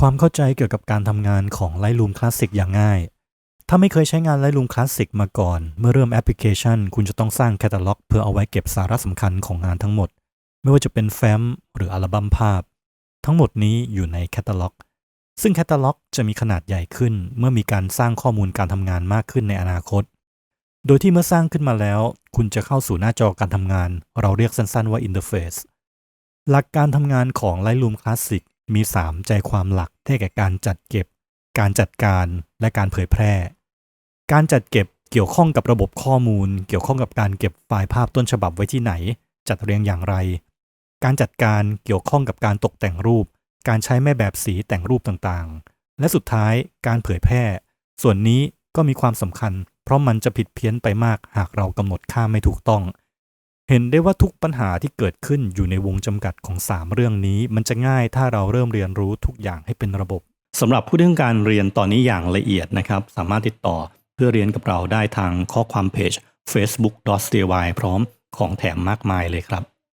ความเข้าใจเกี่ยวกับการทำงานของ Lightroom Classic อย่างง่าย ถ้าไม่เคยใช้งาน Lightroom Classic มาก่อน เมื่อเริ่มแอปพลิเคชัน คุณจะต้องสร้างแคตตาล็อกเพื่อเอาไว้เก็บสาระสำคัญของงานทั้งหมด ไม่ว่าจะเป็นแฟ้มหรืออัลบั้มภาพ ทั้งหมดนี้อยู่ในแคตตาล็อก ซึ่งแคตตาล็อกจะมีขนาดใหญ่ขึ้น เมื่อมีการสร้างข้อมูลการทำงานมากขึ้นในอนาคต โดยที่เมื่อสร้างขึ้นมาแล้ว คุณจะเข้าสู่หน้าจอการทำงาน เราเรียกสั้นๆว่า Interface หลักการทำงานของ Lightroom Classic มี 3 ใจความหลักได้แก่การจัดเก็บ การจัดการและการเผยแพร่ การจัดเก็บเกี่ยวข้องกับระบบข้อมูล เกี่ยวข้องกับการเก็บไฟล์ภาพต้นฉบับไว้ที่ไหน จัดเรียงอย่างไร การจัดการเกี่ยวข้องกับการตกแต่งรูป การใช้แม่แบบสีแต่งรูปต่างๆ และสุดท้ายการเผยแพร่ ส่วนนี้ก็มีความสำคัญ เพราะมันจะผิดเพี้ยนไปมากหากเรากำหนดค่าไม่ถูกต้อง เห็นได้ว่าทุกปัญหาที่เกิดขึ้นอยู่ในวงจำกัดของ 3 เรื่องนี้ มันจะง่ายถ้าเราเริ่มเรียนรู้ทุกอย่างให้เป็นระบบสำหรับผู้ที่ต้องการเรียนตอนนี้อย่างละเอียดนะครับ สามารถติดต่อเพื่อเรียนกับเราได้ทางข้อความเพจ facebook.cy พร้อมของแถมมากมายเลยครับ